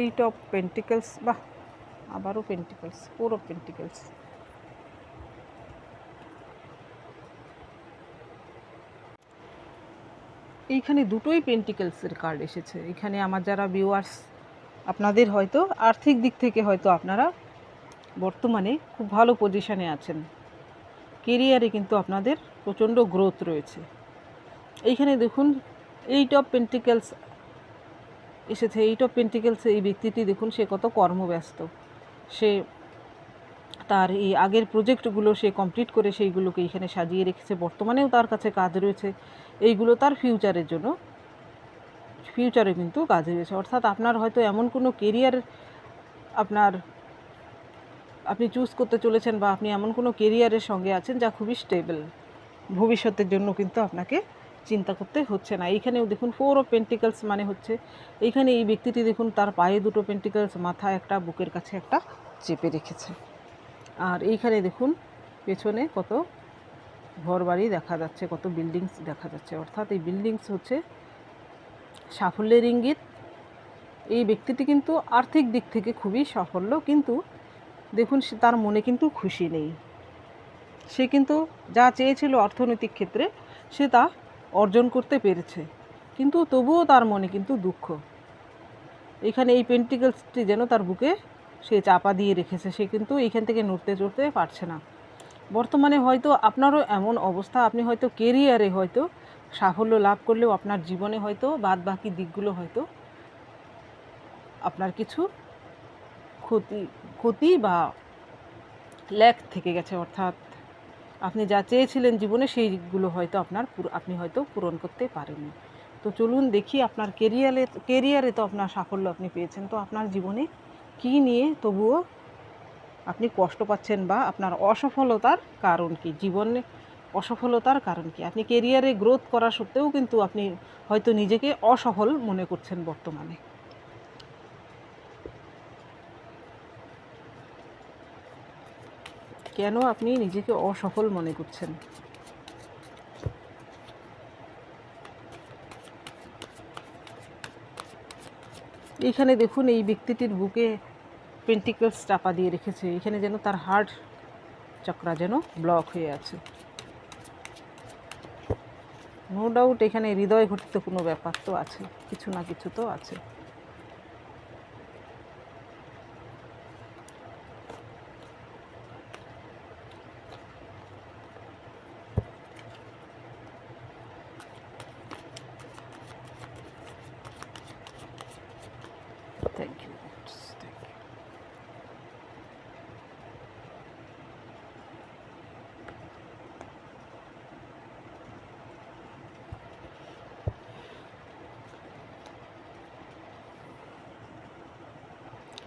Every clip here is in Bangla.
এইট অফ পেন্টিকলস বাহ আবারও পেন্টিকলস ফোর অফ পেন্টিকলস এইখানে দুটোই পেন্টিকলসের কার্ড এসেছে। এখানে আমার যারা ভিউয়ার্স আপনাদের হয়তো আর্থিক দিক থেকে হয়তো আপনারা বর্তমানে খুব ভালো পজিশানে আছেন। কেরিয়ারে কিন্তু আপনাদের প্রচণ্ড গ্রোথ রয়েছে। এইখানে দেখুন এইট অফ পেন্টিকলস এসেছে এইট অফ পেন্টিকলস এই ব্যক্তিটি দেখুন, সে কত কর্মব্যস্ত। সে তার এই আগের প্রজেক্টগুলো সে কমপ্লিট করে সেইগুলোকে এখানে সাজিয়ে রেখেছে। বর্তমানেও তার কাছে কাজ রয়েছে। এইগুলো তার ফিউচারের জন্য ফিউচারে কিন্তু কাজে রয়েছে। অর্থাৎ আপনার হয়তো এমন কোনো কেরিয়ার আপনার, আপনি চুজ করতে চলেছেন বা আপনি এমন কোনো কেরিয়ারের সঙ্গে আছেন যা খুবই স্টেবল ভবিষ্যতের জন্য কিন্তু আপনাকে চিন্তা করতে হচ্ছে না। এইখানেও দেখুন ফোর অফ পেন্টিকলস মানে হচ্ছে, এইখানে এই ব্যক্তিটি দেখুন তার পায়ে দুটো পেন্টিকলস মাথা একটা, বুকের কাছে একটা চেপে রেখেছে। আর এইখানে দেখুন পেছনে কত ঘরবাড়ি দেখা যাচ্ছে, কত বিল্ডিংস দেখা যাচ্ছে। অর্থাৎ এই বিল্ডিংস হচ্ছে সাফল্যের ইঙ্গিত। এই ব্যক্তিটি কিন্তু আর্থিক দিক থেকে খুবই সাফল্য, কিন্তু দেখুন সে তার মনে কিন্তু খুশি নেই। সে কিন্তু যা চেয়েছিল অর্থনৈতিক ক্ষেত্রে, সে তা অর্জন করতে পেরেছে। কিন্তু তবুও তার মনে কিন্তু দুঃখ। এখানে এই পেন্টিকলসটি যেন তার বুকে সে চাপা দিয়ে রেখেছে, সে কিন্তু এইখান থেকে নড়তে চড়তে পারছে না। বর্তমানে হয়তো আপনারও এমন অবস্থা, আপনি হয়তো কেরিয়ারে হয়তো সাফল্য লাভ করলেও আপনার জীবনে হয়তো বাদ বাকি দিকগুলো হয়তো আপনার কিছু ক্ষতি ক্ষতি বা ল্যাক থেকে গেছে, অর্থাৎ আপনি যা চেয়েছিলেন জীবনে সেইগুলো হয়তো আপনার আপনি হয়তো পূরণ করতে পারেননি। তো চলুন দেখি আপনার কেরিয়ারে কেরিয়ারে তো আপনার সাফল্য আপনি পেয়েছেন। তো আপনার জীবনে কী নিয়ে তবুও আপনি কষ্ট পাচ্ছেন বা আপনার অসফলতার কারণ কি? জীবনে অসফলতার কারণ কি? আপনি কেরিয়ারে গ্রোথ করা সত্ত্বেও কিন্তু আপনি হয়তো নিজেকে অসফল মনে করছেন বর্তমানে। কেন আপনি নিজেকে অসফল মনে করছেন? এখানে দেখুন, এই ব্যক্তিটির বুকে পেন্টিকলস চাপা দিয়ে রেখেছে। এখানে যেন তার হার্ট চক্রা যেন ব্লক হয়ে আছে। নো ডাউট, এখানে হৃদয় ঘটিত কোনো ব্যাপার তো আছে, কিছু না কিছু তো আছে thank you thank you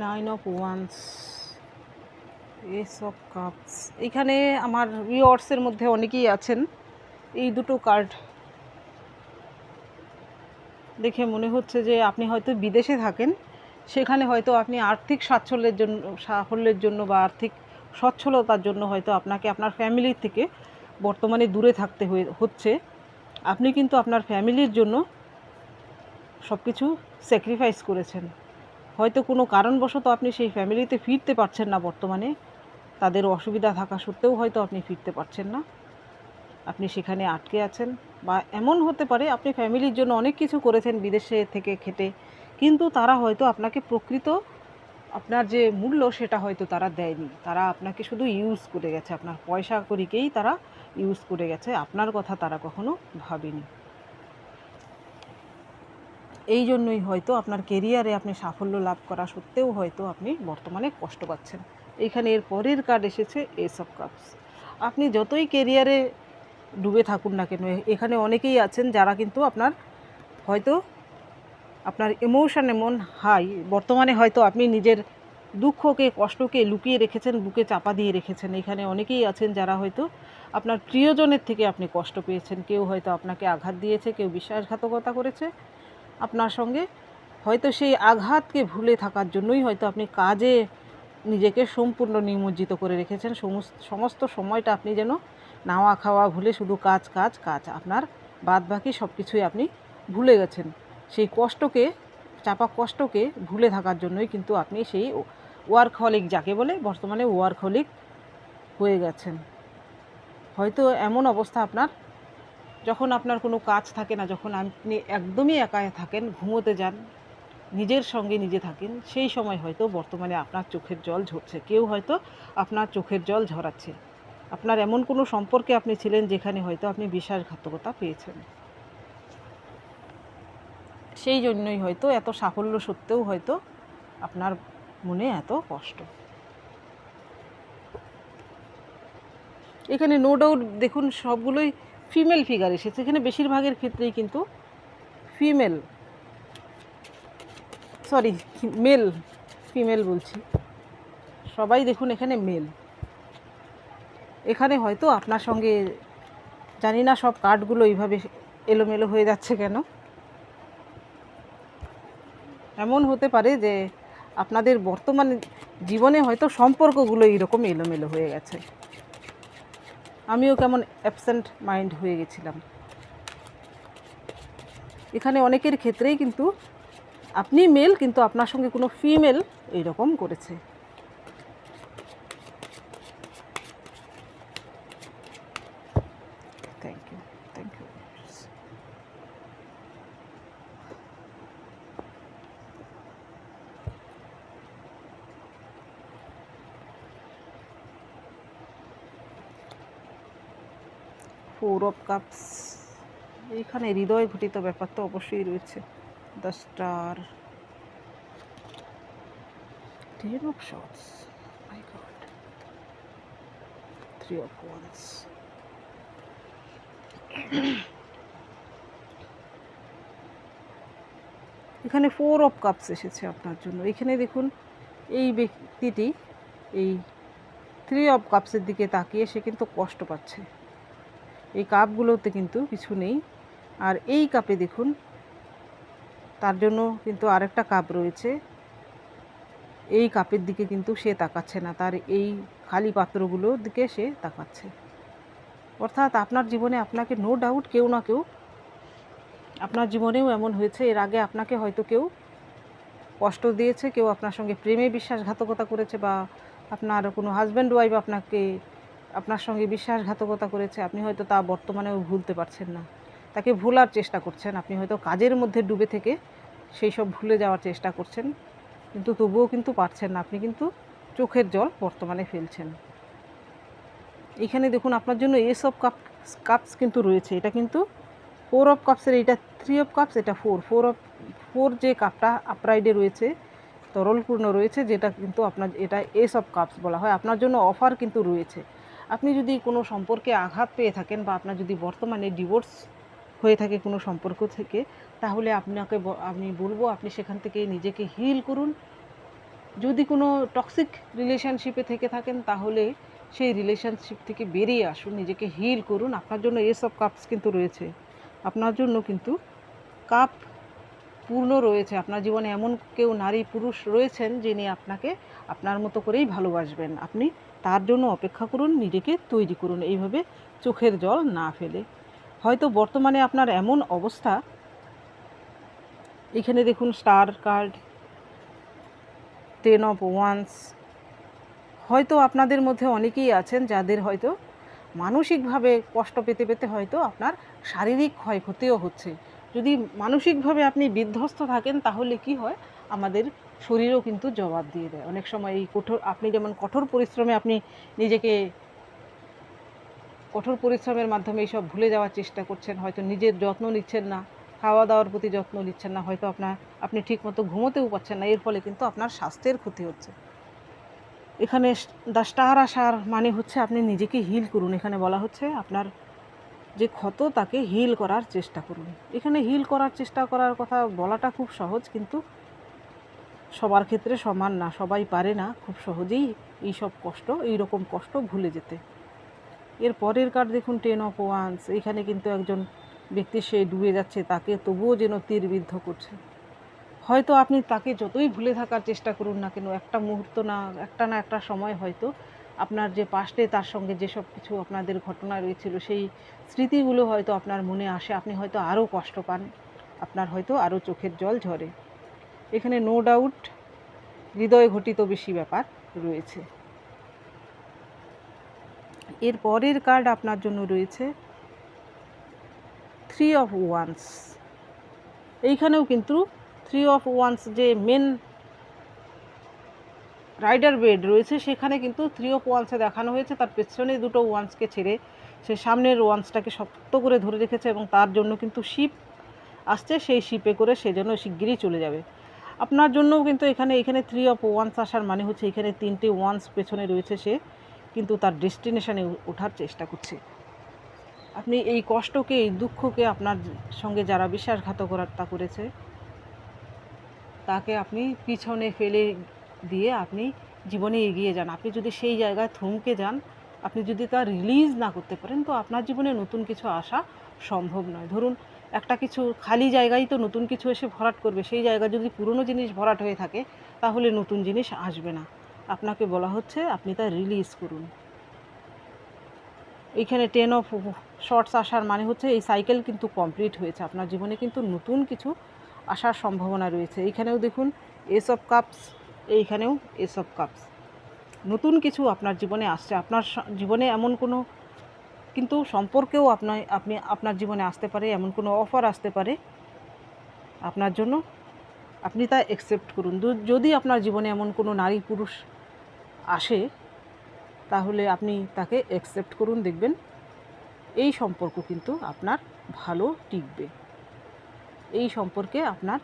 nine of wands ace of cups এখানে আমার ভিওয়ার্সের মধ্যে অনেকেই আছেন। এই দুটো কার্ড দেখে মনে হচ্ছে যে আপনি হয়তো বিদেশে থাকেন। সেখানে হয়তো আপনি আর্থিক সাচ্ছল্যের জন্য, সাফল্যের জন্য বা আর্থিক সচ্ছলতার জন্য হয়তো আপনাকে আপনার ফ্যামিলির থেকে বর্তমানে দূরে থাকতে হচ্ছে। আপনি কিন্তু আপনার ফ্যামিলির জন্য সব কিছু স্যাক্রিফাইস করেছেন। হয়তো কোনো কারণবশত আপনি সেই ফ্যামিলিতে ফিরতে পারছেন না বর্তমানে। তাদের অসুবিধা থাকা সত্ত্বেও হয়তো আপনি ফিরতে পারছেন না। আপনি সেখানে আটকে আছেন বা এমন হতে পারে আপনি ফ্যামিলির জন্য অনেক কিছু করেছেন বিদেশে থেকে খেটে, কিন্তু তারা হয়তো আপনাকে প্রকৃত আপনার যে মূল্য সেটা হয়তো তারা দেয়নি। তারা আপনাকে শুধু ইউজ করে গেছে। আপনার পয়সা করিকেই তারা ইউজ করে গেছে। আপনার কথা তারা কখনো ভাবেনি। এই জন্যই হয়তো আপনার কেরিয়ারে আপনি সাফল্য লাভ করা সত্ত্বেও হয়তো আপনি বর্তমানে কষ্ট পাচ্ছেন। এইখানে এর পরের কার্ড এসেছে এস অফ কাপস আপনি যতই কেরিয়ারে ডুবে থাকুন না কেন এখানে অনেকেই আছেন যারা কিন্তু আপনার হয়তো আপনার ইমোশন এমন হাই বর্তমানে হয়তো আপনি নিজের দুঃখকে, কষ্টকে লুকিয়ে রেখেছেন, বুকে চাপা দিয়ে রেখেছেন। এখানে অনেকেই আছেন যারা হয়তো আপনার প্রিয়জনের থেকে আপনি কষ্ট পেয়েছেন। কেউ হয়তো আপনাকে আঘাত দিয়েছে, কেউ বিশ্বাসঘাতকতা করেছে। আপনার সঙ্গে, হয়তো সেই আঘাতকে ভুলে থাকার জন্যই হয়তো আপনি কাজে নিজেকে সম্পূর্ণ নিমজ্জিত করে রেখেছেন। সমস্ত সময়টা আপনি যেন নাওয়া খাওয়া ভুলে শুধু কাজ কাজ কাজ, আপনার বাদ বাকি সব কিছুই আপনি ভুলে গেছেন। সেই কষ্টকে, চাপা কষ্টকে ভুলে থাকার জন্যই কিন্তু আপনি সেই ওয়ার্কহলিক যাকে বলে, বর্তমানে ওয়ার্কহলিক হয়ে গেছেন। হয়তো এমন অবস্থা আপনার যখন আপনার কোনো কাজ থাকে না, যখন আপনি একদমই একা থাকেন, ঘুমোতে যান, নিজের সঙ্গে নিজে থাকেন, সেই সময় হয়তো বর্তমানে আপনার চোখের জল ঝরছে। কেউ হয়তো আপনার চোখের জল ঝরাচ্ছে। আপনার এমন কোনো সম্পর্কে আপনি ছিলেন যেখানে হয়তো আপনি বিশ্বাসঘাতকতা পেয়েছেন। সেই জন্যই হয়তো এত সাফল্য সত্ত্বেও হয়তো আপনার মনে এত কষ্ট। এখানে নো ডাউট দেখুন, সবগুলোই ফিমেল ফিগার এসেছে। এখানে বেশিরভাগের ক্ষেত্রেই কিন্তু ফিমেল সরি মেল ফিমেল বলছি। সবাই দেখুন এখানে মেল এখানে হয়তো আপনার সঙ্গে জানি না সব কার্ডগুলো এইভাবে এলোমেলো হয়ে যাচ্ছে কেন। এমন হতে পারে যে আপনাদের বর্তমান জীবনে হয়তো সম্পর্কগুলো এইরকম এলোমেলো হয়ে গেছে। আমিও কেমন অ্যাবসেন্ট মাইন্ড হয়ে গেছিলাম। এখানে অনেকের ক্ষেত্রেই কিন্তু আপনি মেল কিন্তু আপনার সঙ্গে কোনো ফিমেল এইরকম করেছে thank you thank you four of cups এখানে হৃদয় ঘটিত ব্যাপার তো অবশ্যই রয়েছে। The star ten of swords my god three of wands এখানে ফোর অফ কাপস এসেছে আপনার জন্য। এখানে দেখুন, এই ব্যক্তিটি এই থ্রি অফ কাপসের দিকে তাকিয়ে সে কিন্তু কষ্ট পাচ্ছে। এই কাপগুলোতে কিন্তু কিছু নেই। আর এই কাপে দেখুন, তার জন্য কিন্তু আরেকটা কাপ রয়েছে। এই কাপের দিকে কিন্তু সে তাকাচ্ছে না, তার এই খালি পাত্রগুলোর দিকে সে তাকাচ্ছে। অর্থাৎ আপনার জীবনে আপনাকে নো ডাউট কেউ না কেউ, আপনার জীবনেও এমন হয়েছে, এর আগে আপনাকে হয়তো কেউ কষ্ট দিয়েছে, কেউ আপনার সঙ্গে প্রেমে বিশ্বাসঘাতকতা করেছে বা আপনার কোনো হাজব্যান্ড ওয়াইফ আপনাকে আপনার সঙ্গে বিশ্বাসঘাতকতা করেছে, আপনি হয়তো তা বর্তমানেও ভুলতে পারছেন না। তাকে ভোলার চেষ্টা করছেন, আপনি হয়তো কাজের মধ্যে ডুবে থেকে সেই সব ভুলে যাওয়ার চেষ্টা করছেন, কিন্তু তবুও কিন্তু পারছেন না, আপনি কিন্তু চোখের জল বর্তমানে ফেলছেন। এখানে দেখুন, আপনার জন্য এস অফ কাপ, কাপস কিন্তু রয়েছে, এটা কিন্তু ফোর অফ কাপসের এটা থ্রি অফ কাপস, এটা ফোর ফোর অফ, ফোর যে কাপটা আপরাইডে রয়েছে, তরলপূর্ণ রয়েছে, যেটা কিন্তু আপনার, এটা এস অফ কাপস বলা হয়, আপনার জন্য অফার কিন্তু রয়েছে। আপনি যদি কোনো সম্পর্কে আঘাত পেয়ে থাকেন বা আপনার যদি বর্তমানে ডিভোর্স হয়ে থাকে কোনো সম্পর্ক থেকে, তাহলে আপনাকে আমি বলব আপনি সেখান থেকে নিজেকে হিল করুন। যদি কোনো টক্সিক রিলেশনশিপে থেকে থাকেন, তাহলে সেই রিলেশনশিপ থেকে বেরিয়ে আসুন, নিজেকে হিল করুন। আপনার জন্য এসব কাপস কিন্তু রয়েছে। আপনার জন্য কিন্তু কাপ পূর্ণ রয়েছে। আপনার জীবনে এমন কেউ নারী পুরুষ রয়েছেন যিনি আপনাকে আপনার মতো করেই ভালোবাসবেন। আপনি তার জন্য অপেক্ষা করুন, নিজেকে তৈরি করুন। এইভাবে চোখের জল না ফেলে। হয়তো বর্তমানে আপনার এমন অবস্থা। এখানে দেখুন star card, ten of wands. হয়তো আপনাদের মধ্যে অনেকেই আছেন যাদের হয়তো মানসিকভাবে কষ্ট পেতে পেতে হয়তো আপনার শারীরিক ক্ষয়ক্ষতিও হচ্ছে। যদি মানসিকভাবে আপনি বিধ্বস্ত থাকেন, তাহলে কি হয়? আমাদের শরীরও কিন্তু জবাব দিয়ে দেয়। অনেক সময় এই কঠোর, আপনি যেমন কঠোর পরিশ্রমে আপনি নিজেকে কঠোর পরিশ্রমের মাধ্যমে এইসব ভুলে যাওয়ার চেষ্টা করছেন, হয়তো নিজের যত্ন নিচ্ছেন না খাওয়া দাওয়ার প্রতি যত্ন নিচ্ছেন না, হয়তো আপনার আপনি ঠিকমতো ঘুমোতেও পাচ্ছেন না, এর ফলে কিন্তু আপনার স্বাস্থ্যের ক্ষতি হচ্ছে। এখানে দ্য স্টার আসার মানে হচ্ছে আপনি নিজেকে হিল করুন। এখানে বলা হচ্ছে আপনার যে ক্ষত তাকে হিল করার চেষ্টা করুন। এখানে হিল করার চেষ্টা করার কথা বলাটা খুব সহজ, কিন্তু সবার ক্ষেত্রে সমান না, সবাই পারে না। খুব সহজেই এই সব কষ্ট এই রকম কষ্ট ভুলে যেতে। এর পরের কার্ড দেখুন টেন অফ ওয়ান্স এখানে কিন্তু একজন ব্যক্তি, সে ডুবে যাচ্ছে, তাকে তবুও যেন তীরবিদ্ধ করছে। হয়তো আপনি তাকে যতই ভুলে থাকার চেষ্টা করুন না কেন, একটা মুহূর্ত না, একটা না একটা সময় হয়তো আপনার যে পাস্টে তার সঙ্গে যেসব কিছু আপনাদের ঘটনা রয়েছিল, সেই স্মৃতিগুলো হয়তো আপনার মনে আসে। আপনি হয়তো আরও কষ্ট পান। আপনার হয়তো আরও চোখের জল ঝরে। এখানে নো ডাউট হৃদয় ঘটিত বেশি ব্যাপার রয়েছে। এর পরের কার্ড আপনার জন্য রয়েছে। থ্রি অফ ওয়ান্স এইখানেও কিন্তু থ্রি অফ ওয়ান্স যে মেন রাইডার বেড রয়েছে, সেখানে কিন্তু থ্রি অফ ওয়ান্সে দেখানো হয়েছে। তার পেছনে দুটো ওয়ান্সকে ছেড়ে সে সামনের ওয়ান্সটাকে শক্ত করে ধরে রেখেছে এবং তার জন্য কিন্তু শিপ আসছে। সেই শিপে করে সে জন্য শিগগিরই চলে যাবে। আপনার জন্যও কিন্তু এখানে এখানে থ্রি অফ ওয়ান্স আসার মানে হচ্ছে এখানে তিনটে ওয়ান্স পেছনে রয়েছে সে, কিন্তু তার ডেস্টিনেশানে ওঠার চেষ্টা করছে। আপনি এই কষ্টকে, এই দুঃখকে আপনার সঙ্গে যারা বিশ্বাসঘাতকতা করেছে, তাকে আপনি পিছনে ফেলে দিয়ে আপনি জীবনে এগিয়ে যান। আপনি যদি সেই জায়গায় থমকে যান, আপনি যদি তা রিলিজ না করতে পারেন, তো আপনার জীবনে নতুন কিছু আসা সম্ভব নয়। ধরুন, একটা কিছু খালি জায়গায় তো নতুন কিছু এসে ভরাট করবে, সেই জায়গা যদি পুরনো জিনিস ভরাট হয়ে থাকে, তাহলে নতুন জিনিস আসবে না। আপনাকে বলা হচ্ছে, আপনি তা রিলিজ করুন। এইখানে টেন অফ শর্টস আসার মানে হচ্ছে, এই সাইকেল কিন্তু কমপ্লিট হয়েছে। আপনার জীবনে কিন্তু নতুন কিছু আসার সম্ভাবনা রয়েছে। এইখানেও দেখুন এস অফ কাপস এইখানেও এস অফ কাপস নতুন কিছু আপনার জীবনে আসছে। আপনার জীবনে এমন কোনো, কিন্তু সম্পর্কেও আপনার, আপনি, আপনার জীবনে আসতে পারে, এমন কোনো অফার আসতে পারে আপনার জন্য। আপনি তা অ্যাকসেপ্ট করুন। যদি আপনার জীবনে এমন কোনো নারী পুরুষ আসে, তাহলে আপনি তাকে অ্যাকসেপ্ট করুন, দেখবেন এই সম্পর্ক কিন্তু আপনার ভালো টিকবে। এই সম্পর্কে আপনার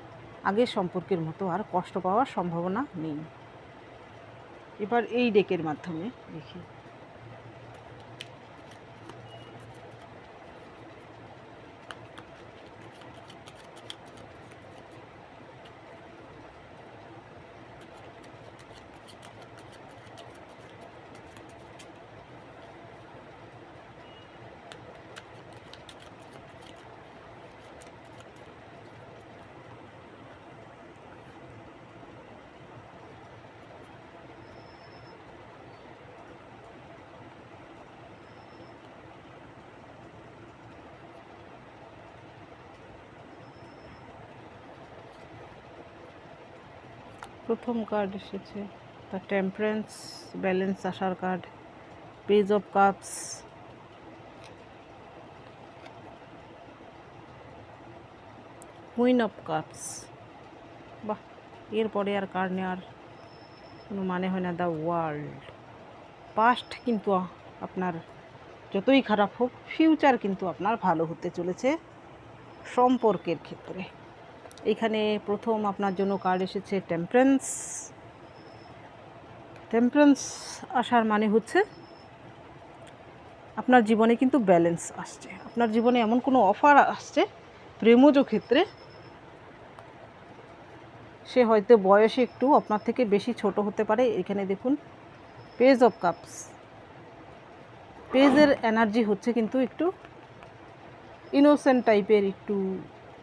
আগের সম্পর্কের মতো আর কষ্ট পাওয়ার সম্ভাবনা নেই। এবার এই ডেকের মাধ্যমে দেখি। প্রথম কার্ড এসেছে। দ্য টেম্পারেন্স ব্যালেন্স আসার card page of cups queen of cups বাহ, এরপরে আর কার্ড নেওয়ার কোনো মানে হয় না দ্য ওয়ার্ল্ড পাস্ট কিন্তু আপনার যতই খারাপ হোক ফিউচার কিন্তু আপনার ভালো হতে চলেছে। সম্পর্কের ক্ষেত্রে। এখানে প্রথম আপনার জন্য কার্ড এসেছে টেম্পারেন্স টেম্পারেন্স আসার মানে হচ্ছে আপনার জীবনে কিন্তু ব্যালেন্স আসছে। আপনার জীবনে এমন কোনো অফার আসছে, প্রেমজ ক্ষেত্রে সে হয়তো বয়সে একটু আপনার থেকে বেশি ছোট হতে পারে। এখানে দেখুন পেজ অফ কাপস পেজের এনার্জি হচ্ছে কিন্তু একটু ইনোসেন্ট টাইপের একটু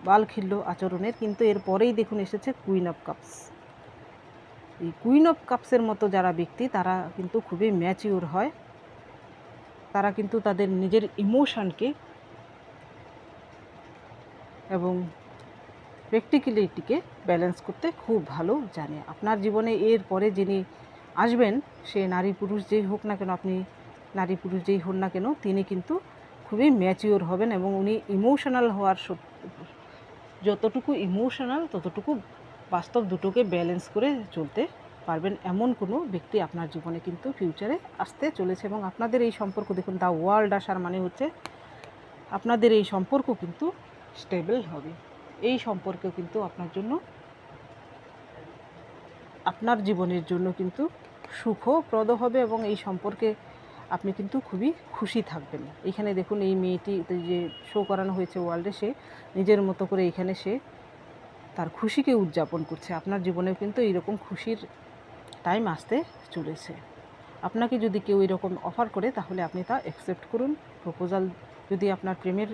বালখিল্য আচরণের, কিন্তু এর পরেই দেখুন এসেছে কুইন অফ কাপস এই কুইন অফ কাপসের মতো যারা ব্যক্তি, তারা কিন্তু খুবই ম্যাচিওর হয়। তারা কিন্তু তাদের নিজের ইমোশনকে এবং প্র্যাকটিক্যালিটিকে ব্যালেন্স করতে খুব ভালো জানে। আপনার জীবনে এর পরে যিনি আসবেন, সে নারী পুরুষ যেই হোক না কেন, আপনি নারী পুরুষ যেই হন না কেন, তিনি কিন্তু খুবই ম্যাচিওর হবেন এবং উনি ইমোশনাল হওয়ার যতটুকু ইমোশনাল ততটুকু বাস্তব দুটোকে ব্যালেন্স করে চলতে পারবেন এমন কোনো ব্যক্তি আপনার জীবনে কিন্তু ফিউচারে আসতে চলেছে এবং আপনাদের এই সম্পর্ক দেখুন দ্য ওয়ার্ল্ড আসার মানে হচ্ছে আপনাদের এই সম্পর্ক কিন্তু স্টেবল হবে। এই সম্পর্ক কিন্তু আপনার জন্য, আপনার জীবনের জন্য কিন্তু সুখপ্রদ হবে এবং এই সম্পর্কে আপনি কিন্তু খুবই খুশি থাকবেন। এখানে দেখুন এই মেয়েটি যে শো করানো হয়েছে ওয়ার্ল্ডে সে নিজের মতো করে এখানে সে তার খুশিকে উদযাপন করছে। আপনার জীবনেও কিন্তু এইরকম খুশির টাইম আসতে চলেছে। আপনাকে যদি কেউ এরকম অফার করে, তাহলে আপনি তা অ্যাকসেপ্ট করুন। প্রপোজাল যদি আপনার প্রেমের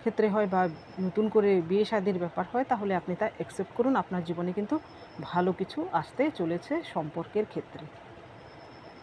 ক্ষেত্রে হয় বা নতুন করে বিয়ে শাদির ব্যাপার হয়, তাহলে আপনি তা অ্যাকসেপ্ট করুন। আপনার জীবনে কিন্তু ভালো কিছু আসতে চলেছে সম্পর্কের ক্ষেত্রে।